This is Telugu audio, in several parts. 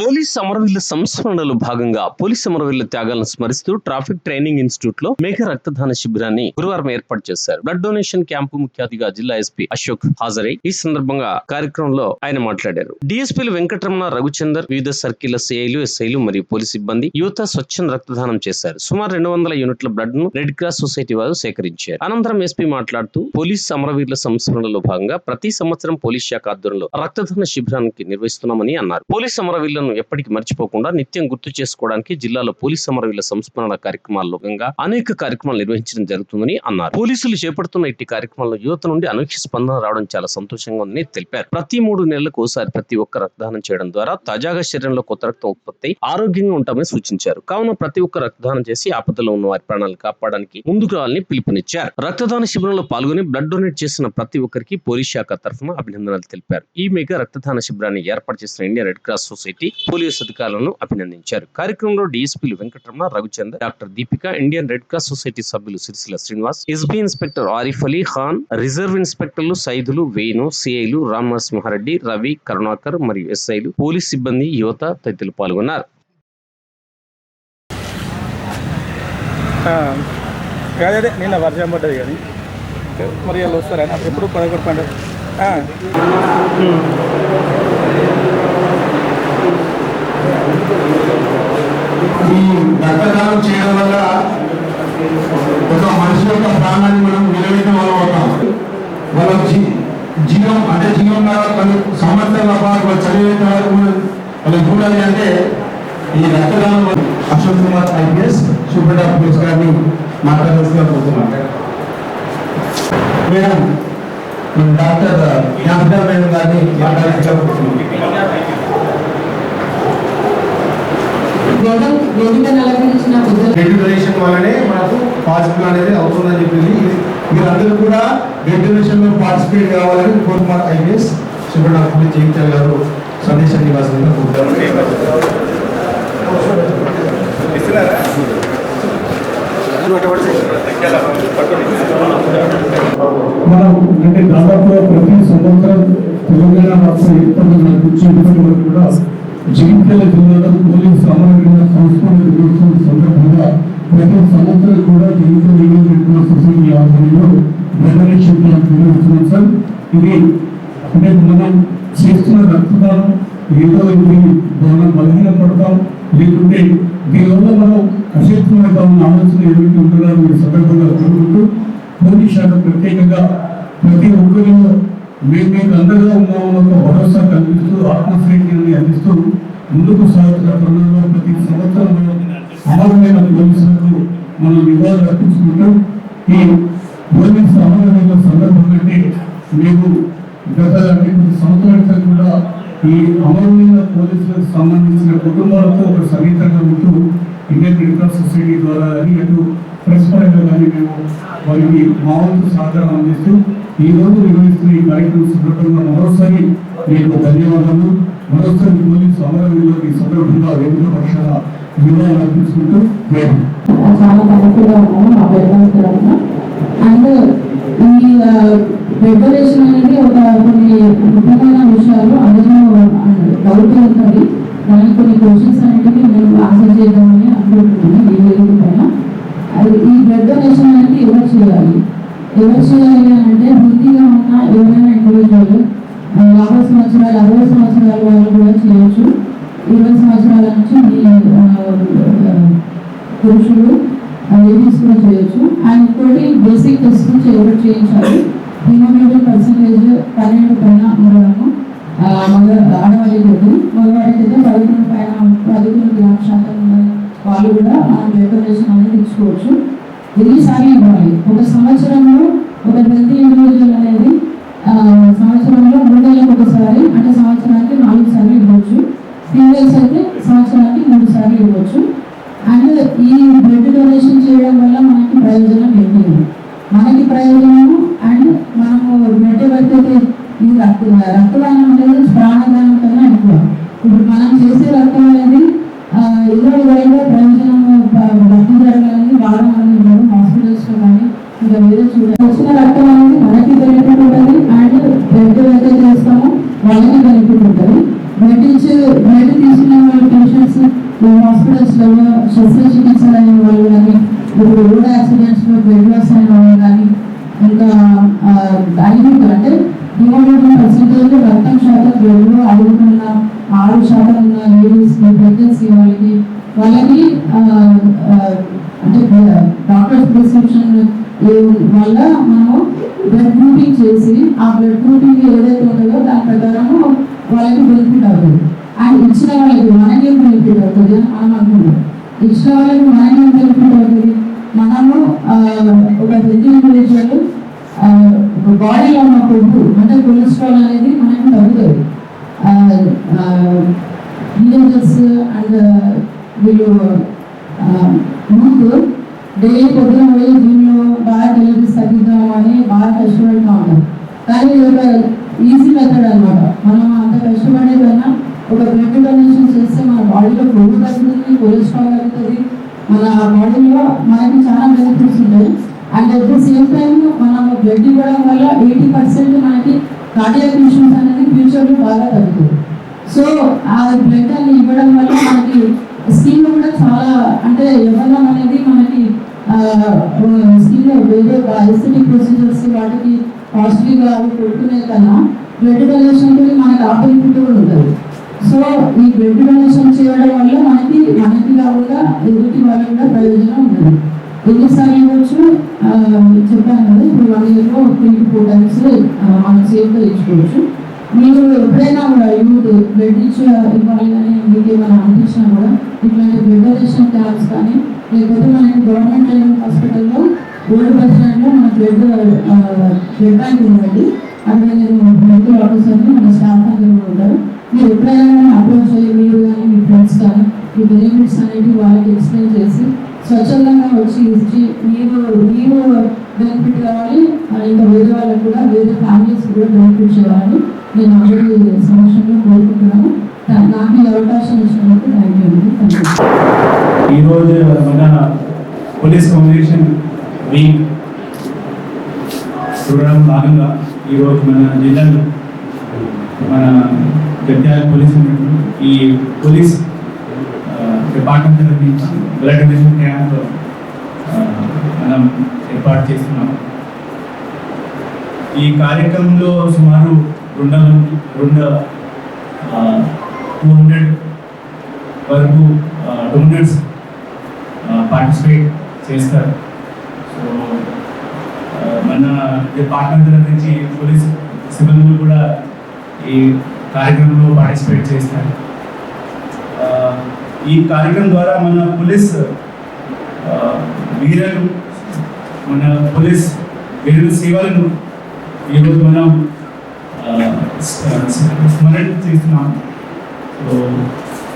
పోలీస్ అమరవీరుల సంస్మరణలో భాగంగా పోలీస్ అమరవీరుల త్యాగాలను స్మరిస్తూ ట్రాఫిక్ ట్రైనింగ్ ఇన్స్టిట్యూట్లో మేఘ రక్తదాన శిబిరాన్ని గురువారం ఏర్పాటు చేశారు. బ్లడ్ డొనేషన్ క్యాంపు ముఖ్య అతిథిగా జిల్లా ఎస్పీ అశోక్ హాజరై ఈ సందర్భంగా కార్యక్రమంలో ఆయన మాట్లాడారు. డిఎస్పీలు వెంకటరమణ రఘుచందర్ వివిధ సర్కిల్ సిఐలు ఎస్ఐలు మరియు పోలీస్ సిబ్బంది యువత స్వచ్ఛంద రక్తదానం చేశారు. సుమారు రెండు వందల యూనిట్ల బ్లడ్ను రెడ్ క్రాస్ సొసైటీ వారు సేకరించారు. అనంతరం ఎస్పీ మాట్లాడుతూ పోలీస్ అమరవీరుల సంస్మరణలో భాగంగా ప్రతి సంవత్సరం పోలీస్ శాఖ ఆధ్వర్యంలో రక్తదాన శిబిరానికి నిర్వహిస్తున్నామని అన్నారు. పోలీస్ అమరవీరులను ఎప్పటికీ మర్చిపోకుండా నిత్యం గుర్తు చేసుకోవడానికి జిల్లాలో పోలీస్ సమరవీల సంస్మరణ కార్యక్రమాల్లో భాగంగా అనేక కార్యక్రమాలు నిర్వహించడం జరుగుతుందని అన్నారు. పోలీసులు చేపడుతున్న ఇట్టి కార్యక్రమాల్లో యువత నుండి అనూహ్య స్పందన రావడం చాలా సంతోషంగా ఉందని తెలిపారు. ప్రతి మూడు నెలలకు ఒకసారి ప్రతి ఒక్క రక్తదానం చేయడం ద్వారా తాజాగా శరీరంలో కొత్త రక్తం ఉత్పత్తి ఆరోగ్యంగా ఉంటామని సూచించారు. కావున ప్రతి ఒక్క రక్తదానం చేసి ఆపదలో ఉన్న వారి ప్రాణాలు కాపాడడానికి ముందుకు రావాలని పిలుపునిచ్చారు. రక్తదాన శిబిరంలో పాల్గొని బ్లడ్ డొనేట్ చేసిన ప్రతి ఒక్కరికి పోలీస్ శాఖ తరఫున అభినందనలు తెలిపారు. ఈ మెగా రక్తదాన శిబిరాన్ని ఏర్పాటు చేసిన Indian red cross society police అధికారులను అభినందించారు. కార్యక్రమంలో డిఎస్పీలు Venkataramana Raghuchandar doctor Deepika Indian red cross society సభ్యులు Sirisilla Srinivas SB inspector Arif Ali Khan reserve ఇన్స్పెక్టర్లు Saidulu Venu సిఐలు రామ్ నరసింహారెడ్డి రవి కరుణాకర్ మరియు ఎస్ఐలు పోలీస్ సిబ్బంది యువత తదితరులు పాల్గొన్నారు. ఆ, అదే నిన్న వర్షం పడ్డది కానీ. మరి వాళ్ళు వస్తారా? నాకు ఎప్పుడు పదకొండు పండుగ ఆ, ఈ రక్తదానం చేయడం వల్ల ఒక మనిషి యొక్క ప్రాణాన్ని మనం నిలబెట్టిన వాళ్ళం అవుతాం. వాళ్ళ జీ- జీవం అంటే జీవం లాగా కొన్ని సంవత్సరాల పాటు వాళ్ళు చదివేంత వరకు వాళ్ళకి చూడాలి అంటే ఈ రక్తదానం Ashok Kumar IPS super of police గారిని మాట్లాడాల్సిందిగా కోరుతున్నాం మేడం డాక్టర్ జ్ఞాపకం మేడం గారిని మాట్లాడాల్సిందిగా కోరుతున్నాం బ్లడ్ డొనేషన్ వల్లనే మనకు పాజిటివ్ అనేది అవుతుందని చెప్పింది. మీరందరూ కూడా బ్లడ్ డొనేషన్లో పార్టిసిపేట్ కావాలని కోరుకుమార్ ఐపీఎస్ సుబ్రహ్మణ్యం జయించారు గారు సందేశం నివాసంగా కోరుతారు మనం అంటే దాదాపుగా ప్రతి సంవత్సరం తెలంగాణ రాష్ట్ర ఏర్పడిన వరకు కూడా జగిత్యాల జిల్లాలో పోలీస్ అమరవీరుల సంస్మరణ దినోత్సవం సందర్భంగా ప్రతి సంవత్సరం కూడా జగిత్యాల నియోజకవర్గ సొసైటీ ఆధ్వర్యంలో ఫెడరేషన్ క్యాంప్ నిర్వహిస్తున్నాం సార్. ఇది అంటే మనం చేస్తున్న రక్తదానం ఏదో ఇది మనం బలహీనపడతాం లేకుంటే దీనివల్ల మనం అశక్తమవుతామన్న ఆలోచన ఏమిటి ఉంటుందో ఈ సందర్భంగా కోరుకుంటూ పోలీస్ శాఖ ప్రత్యేకంగా ప్రతి ఒక్కరిలో మేము మీకు అండగా ఉన్నామన్న భరోసా కల్పిస్తూ ఆత్మశ్రేణిని అందిస్తూ ముందుకు సాగుతున్న తరుణంలో ప్రతి సంవత్సరంలో అమరమైన పోలీసులకు మనం నివాళులు అర్పించుకుంటాం ఈ పోలీసు అమరమైన సందర్భం అంటే మేము గత రెండు సంవత్సరాల కూడా ఈ అమరమైన పోలీసులకు సంబంధించిన కుటుంబాలతో ఒక సమేతంగా ఉంటూ ఇండియన్ రెడ్ క్రాస్ సొసైటీ ద్వారా కానీ అటు ప్రెస్ పరంగా కానీ మేము వారికి మామూలు సహకారం అందిస్తూ ఈ రోజు నిర్వహిస్తున్న ఈ కార్యక్రమం సందర్భంగా మరోసారి మీకు ధన్యవాదాలు. మరోసారి పోలీసు అమరవీరులకు ఈ సందర్భంగా వేదిక పక్షాల నివాళులు అర్పించుకుంటూ జై చాలా థ్యాంక్ఫుల్గా ఉన్నాము మా పేరెంట్స్ తరఫున అండ్ ఈ డెకరేషన్ అనేది ఒక కొన్ని ముఖ్యమైన విషయాలు అందులో డౌట్ ఉంటుంది. దానికి కొన్ని క్వశ్చన్స్ అనేటివి మేము ఆన్సర్ చేద్దామని అనుకుంటున్నాను ఈ వేదిక పైన అది ఈ బ్లడ్ డొనేషన్ అనేది ఎవరు చేయాలి ఎవరు అంటే వృత్తిగా ఉన్న ఎవరైనా ఇండివిజువల్ యాభై సంవత్సరాలు అరవై సంవత్సరాల వాళ్ళు కూడా చేయొచ్చు. ఇరవై సంవత్సరాల నుంచి పురుషులు లేడీస్ కూడా చేయొచ్చు. అండ్ ఇంకోటి బేసిక్ టెస్ట్ నుంచి ఎవరు చేయించాలి? హిమోగ్లోబిన్ పర్సంటేజ్ పన్నెండు పైన ఉండడము మగ ఆడవాళ్ళకి అయితే మగవాడికి అయితే పదకొండు పైన పదకొండు గ్రామ శాతం ఉన్న వాళ్ళు కూడా మనం డెకరేషన్ అనేది ఇచ్చుకోవచ్చు ఎన్నిసార్లు ఇవ్వాలి? ఒక సంవత్సరంలో ఒక హెల్తీ ఇండివిజువల్ అనేది సంవత్సరంలో మూడేళ్ళకి ఒకసారి అంటే సంవత్సరానికి నాలుగు సార్లు ఇవ్వచ్చు. సింగిల్స్ అయితే సంవత్సరానికి మూడు సార్లు ఇవ్వచ్చు. అండ్ ఈ బ్లడ్ డొనేషన్ చేయడం వల్ల మనకి ప్రయోజనం ఏంటి మనకి ప్రయోజనము అండ్ మనము బ్లడ్ ఎవరికైతే ఈ రక్త రక్తదానం అనేది ప్రాణదానం కన్నా ఎక్కువ. ఇప్పుడు మనం చేసే రక్తం అనేది ఇరవై ఏదో మీద వేరే చూడాలి వచ్చిన రక్తం అనేది మనకి బెనిఫిట్ ఉంటుంది అండ్ బ్లడ్ ఏదైతే చేస్తామో. వాళ్ళకి బెనిఫిట్ ఉంటుంది బ్లడ్ ఇచ్చే బ్లడ్ తీసుకునే వాళ్ళ పేషెంట్స్ హాస్పిటల్స్లలో శస్త్రచికిత్సలు అయిన వాళ్ళు కానీ ఇప్పుడు రోడ్ యాక్సిడెంట్స్లో బ్లడ్ లాస్ అయిన వాళ్ళు కానీ ఇంకా డైల్యూట్ అంటే హిమోగ్లోబిన్ పర్సెంటేజ్ రక్తం శాతం బ్లడ్లో ఐదుకున్న ఆరు శాతం ఉన్న లేడీస్కి ప్రెగ్నెన్సీ వాళ్ళకి వాళ్ళకి అంటే డాక్టర్స్ ప్రిస్క్రిప్షన్ వల్ల మనం బ్లడ్ గ్రూపింగ్ చేసి ఆ బ్లడ్ గ్రూపింగ్ ఏదైతే ఉంటుందో దాని ప్రకారము వాళ్ళకి బెనిఫిట్ అవుతుంది. అండ్ ఇచ్చిన వాళ్ళకి మనకేం బెనిఫిట్ అవుతుంది అని మనం అనుకుంటాం. ఇచ్చిన వాళ్ళకి మనకేం బెనిఫిట్ అవుతుంది? మనము ఒక హెల్త్ ఇండివిజువల్ బాడీలో ఉన్న కొవ్వు అంటే కొలెస్ట్రాల్ అనేది మనకి తగ్గుతుంది. టీనేజర్స్ అండ్ వీళ్ళు ముందు డైలీ పొద్దున పోయి దీనిలో బాగా క్యాలరీస్ తగ్గిద్దాం అని బాగా కష్టపడుతూ ఉంటారు కానీ ఇది ఒక ఈజీ మెథడ్ అనమాట మనం అంత కష్టపడే కన్నా ఒక బ్లడ్ డొనేషన్ చేస్తే మన బాడీలో కొవ్వు తగ్గుతుంది కొలెస్ట్రాల్ తగ్గుతుంది. మన బాడీలో మనకి చాలా బెనిఫిట్స్ ఉంటాయి. And at the same time మనం బ్లడ్ ఇవ్వడం వల్ల ఎయిటీ పర్సెంట్ మనకి కార్డియాక్ ఇష్యూస్ అనేది ఫ్యూచర్లో బాగా తగ్గుతుంది సో ఆ బ్లడ్ అని ఇవ్వడం వల్ల మనకి స్కిన్ కూడా చాలా అంటే ఎవరన్నా అనేది మనకి స్కిన్ వేరే ఎస్థెటిక్ ప్రొసీజర్స్ వాటికి కాస్ట్లీగా అవి పెట్టుకునే కన్నా బ్లడ్ డొనేషన్ మనకి ఆ బెనిఫిట్ కూడా ఉంటుంది. సో ఈ బ్లడ్ డొనేషన్ చేయడం వల్ల మనకి మనకి కాకుండా ఎదుటి వాళ్ళకి కూడా ప్రయోజనం ఉంటుంది ఎన్నిసార్లు ఇవ్వచ్చు. చెప్పాను కదా ఇప్పుడు వన్ ఇయర్లో త్రీ టు ఫోర్ టైమ్స్ మనం సేఫ్గా ఇచ్చుకోవచ్చు మీరు ఎప్పుడైనా కూడా యూత్ బ్లడ్ ఇచ్చి ఇవ్వాలి కానీ మీకు ఏమైనా అనిపించినా కూడా ఇట్లాంటి బ్లడ్ డొనేషన్ క్యాంప్స్ కానీ లేకపోతే మనకి గవర్నమెంట్ ట్రైనింగ్ హాస్పిటల్లో గోల్డ్ బస్ స్టాండ్లో మన బ్లడ్ బ్లడ్ బ్యాంక్ ఉందండి. అక్కడ నేను మెడికల్ ఆఫీసర్ని మన స్టాఫ్ అందరూ ఉంటారు. మీరు ఎప్పుడైనా అప్రోచ్ అయ్యి మీరు కానీ మీ ఫ్రెండ్స్ కానీ ఈ బెనిఫిట్స్ అనేవి వాళ్ళకి ఎక్స్ప్లెయిన్ చేసి స్వచ్ఛందంగా వచ్చి ఇచ్చి మీరు మీరు బెనిఫిట్ కావాలి. ఇంకా వేరే వాళ్ళకి కూడా వేరే ఫ్యామిలీస్ కూడా బెనిఫిట్ చేయాలని నేను అందరి సమక్షంలో కోరుకుంటున్నాను. నాకు ఈ అవకాశం ఇచ్చినందుకు థ్యాంక్ యూ అండి. ఈరోజు మన పోలీస్ కమ్యూనికేషన్ వీక్ చూడడం భాగంగా ఈరోజు మన జిల్లాలో మన జగిత్యాల పోలీస్ ఈ పోలీస్ పాఠం డిపార్ట్మెంట్ బ్లడ్ డొనేషన్ క్యాంప్ మనం ఏర్పాటు చేస్తున్నాం. ఈ కార్యక్రమంలో సుమారు రెండు వందల- రెండు టూ హండ్రెడ్ వరకు డోనర్స్ పార్టిసిపేట్ చేస్తారు. సో మన డిపార్ట్మెంట్ నుంచి పోలీస్ సిబ్బందులు కూడా ఈ కార్యక్రమంలో పార్టిసిపేట్ చేస్తారు. ఈ కార్యక్రమం ద్వారా మన పోలీస్ ఆ, వీరులు మన పోలీస్ వీరుల సేవలను ఈరోజు మనం ఆ, స్మ- స్మ- స్మరణ చేస్తున్నాం సో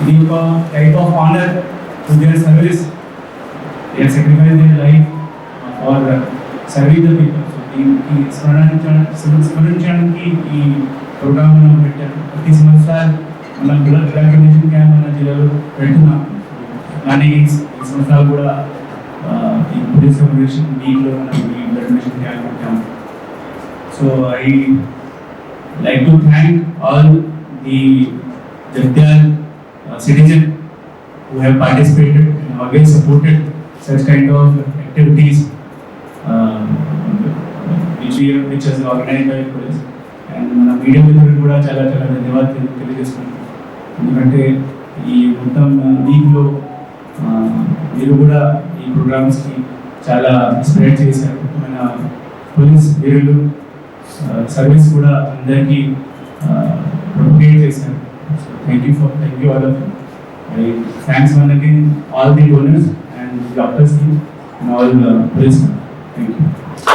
ఇది ఒక type of honour to their service they sacrifice their life for service the people so దీనికి స్మరించడానికి స్మరించడానికి ఈ ప్రోగ్రామ్ మనం పెట్టారు ప్రతి సంవత్సరాలు మనం బ్లడ్ బ్లడ్ డొనేషన్ క్యాంప్ మన జిల్లాలో పెడుతున్నాం కానీ ఈ ఈ సంవత్సరాలు కూడా ఆ, ఈ పోలీస్ డొనేషన్ వీక్లో మనం ఈ బ్లడ్ డొనేషన్ క్యాంప్ పెట్టాము so I like to thank all the Jagdal uh, citizen who have participated and always supported such kind of activities uh, which we are, which is organized by police. And మన మీడియా మిత్రులు కూడా చాలా చాలా ధన్యవాదాలు తెలి- తెలియజేస్తున్నాను ఎందుకంటే ఈ మొత్తం లీగ్లో మీరు కూడా ఈ ప్రోగ్రామ్స్కి చాలా స్ప్రెడ్ చేశారు. మన పోలీస్ వీరులు సర్వీస్ కూడా అందరికీ ప్రొపగేట్ చేశారు. Thank you for thank you all of I thanks one again all the donors and డాక్టర్స్కి ఆల్ పోలీస్ థ్యాంక్ యూ